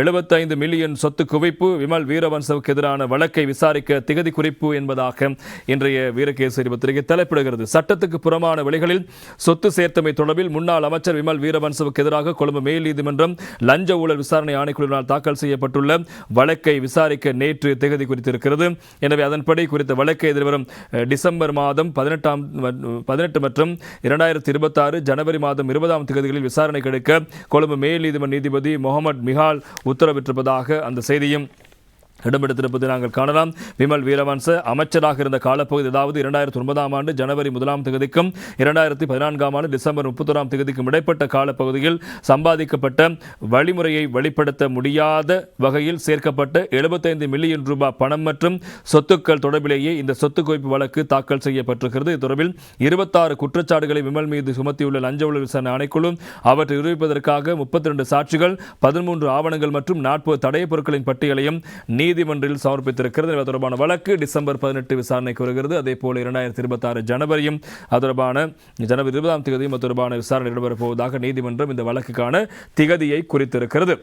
எழுபத்தைந்து மில்லியன் சொத்து குவிப்பு விமல் வீரவன்சவுக்கு எதிரான வழக்கை விசாரிக்க திகதி குறிப்பு என்பதாக இன்றைய வீரகேசரி பத்திரிகை தலைப்பிடுகிறது. சட்டத்துக்கு புறமான வழிகளில் சொத்து சேர்த்தமை தொடர்பில் முன்னாள் அமைச்சர் விமல் வீரவன்சவுக்கு எதிராக கொழும்பு மேல் நீதிமன்றம் லஞ்ச ஊழல் விசாரணை ஆணைக்குழுவினால் தாக்கல் செய்யப்பட்டுள்ள வழக்கை விசாரிக்க நேற்று திகதி குறித்திருக்கிறது. எனவே அதன்படி குறித்த வழக்கை எதிர்வரும் டிசம்பர் மாதம் பதினெட்டாம் பதினெட்டு மற்றும் இரண்டாயிரத்தி இருபத்தாறு ஜனவரி மாதம் இருபதாம் தேதிகளில் விசாரணை கிடைக்க கொழும்பு மேல் நீதிமன்ற நீதிபதி முகமது மிஹால் உத்தரவிட்டிருப்பதாக அந்த செய்தியும் இடம்பெடுத்திருப்பதை நாங்கள் காணலாம். விமல் வீரவன்ச அமைச்சராக இருந்த காலப்பகுதி அதாவது இரண்டாயிரத்தி ஒன்பதாம் ஆண்டு ஜனவரி முதலாம் தேதிக்கும் இரண்டாயிரத்தி பதினான்காம் ஆண்டு டிசம்பர் முப்பத்தொராம் தேதிக்கும் இடைப்பட்ட காலப்பகுதியில் சம்பாதிக்கப்பட்ட வழிமுறையை வெளிப்படுத்த முடியாத வகையில் சேர்க்கப்பட்ட எழுபத்தைந்து மில்லியன் ரூபாய் பணம் மற்றும் சொத்துக்கள் தொடர்பிலேயே இந்த சொத்து குவிப்பு வழக்கு தாக்கல் செய்யப்பட்டிருக்கிறது. இது தொடர்பில் இருபத்தாறு குற்றச்சாட்டுகளை விமல் மீது சுமத்தியுள்ள லஞ்ச ஊழல் விசாரணை ஆணைக்குழு அவற்றை நிரூபிப்பதற்காக முப்பத்தி ரெண்டு சாட்சிகள் பதிமூன்று ஆவணங்கள் மற்றும் நாற்பது தடைய பொருட்களின் பட்டியலையும் நீதிமன்றில் சமர்ப்பித்திருக்கிறது. இது தொடர்பான வழக்கு டிசம்பர் பதினெட்டு விசாரணைக்கு வருகிறது அதே போல இரண்டாயிரத்தி இருபத்தாறு ஜனவரியும் அது தொடர்பான ஜனவரி இருபதாம் தேதியும் அது தொடர்பான விசாரணை நடைபெறப் போவதாக நீதிமன்றம் இந்த வழக்குக்கான திகதியை குறித்திருக்கிறது.